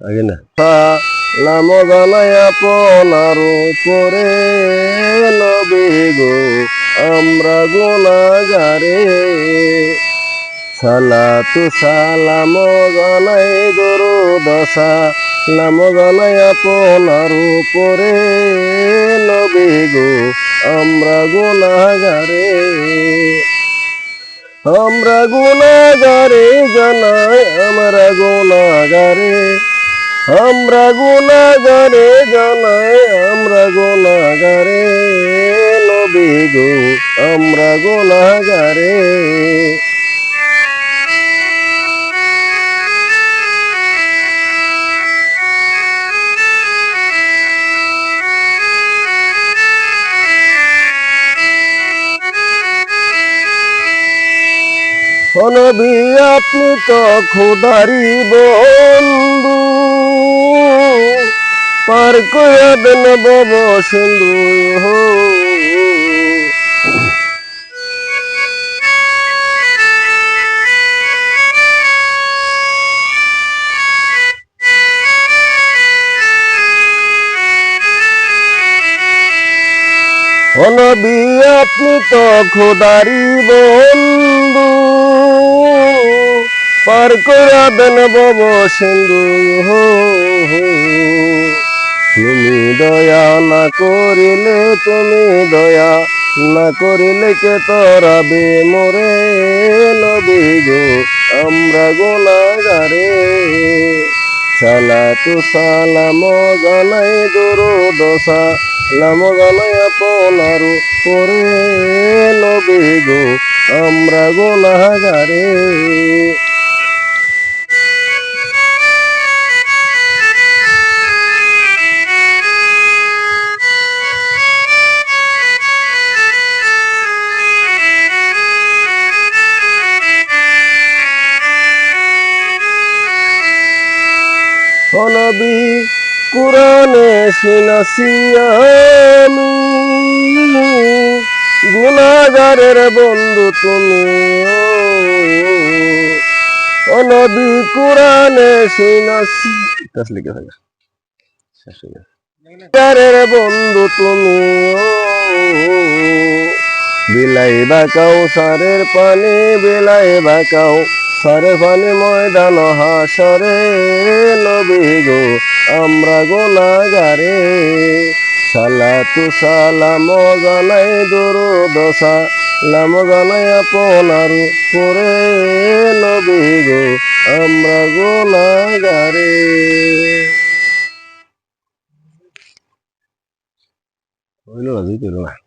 আগে না। নাম জানাই আপনার গো, আমরা গুনাগারে সালাতু সালাম জানাই দরু দশা নাম জানাই আপনার উপরে, নবী গো, আমরা গুনাগারে আমরা গুনাগারে জানাই, আমরা গুনাগারে আমরা গুনাগারে জানাই আমরা গুনাগারে নবী গো আমরা গুনাগারে নবী আপনি তো খুদারি বন্ধু। পার করে সিন্ধু। নবী আপনি তো খুদারি বন্ধু। পার করে দেন বব সিন্ধু তুমি দয়া না করিলে, তুমি দয়া না করিলে কে তরাবে মোরে নবী গো? আমরা গোনাগারে সালাতু সালাম জানাই দুরু দশা লাম জানাই আপনার পরে নবী গো। আমরা গোনাগারে নবী, কোরআনে শুনাছি আমি। গুনাগারের বন্ধু তুমি ও। নবী লিখে থাকে শেষ হয়ে গুনাগারের বন্ধু তুমি বিলাই বাকাও সারের পানি, বিলাই বাকাও সারে পানি ময়দান হাসরে, নবী গো, আমরা গোনাগারে। সালাতু সালাম জানাই দুরু দশা লাম জানাই আপনার পরে নবী গো, আমরা গোনাগারে। হইল না দিতে না।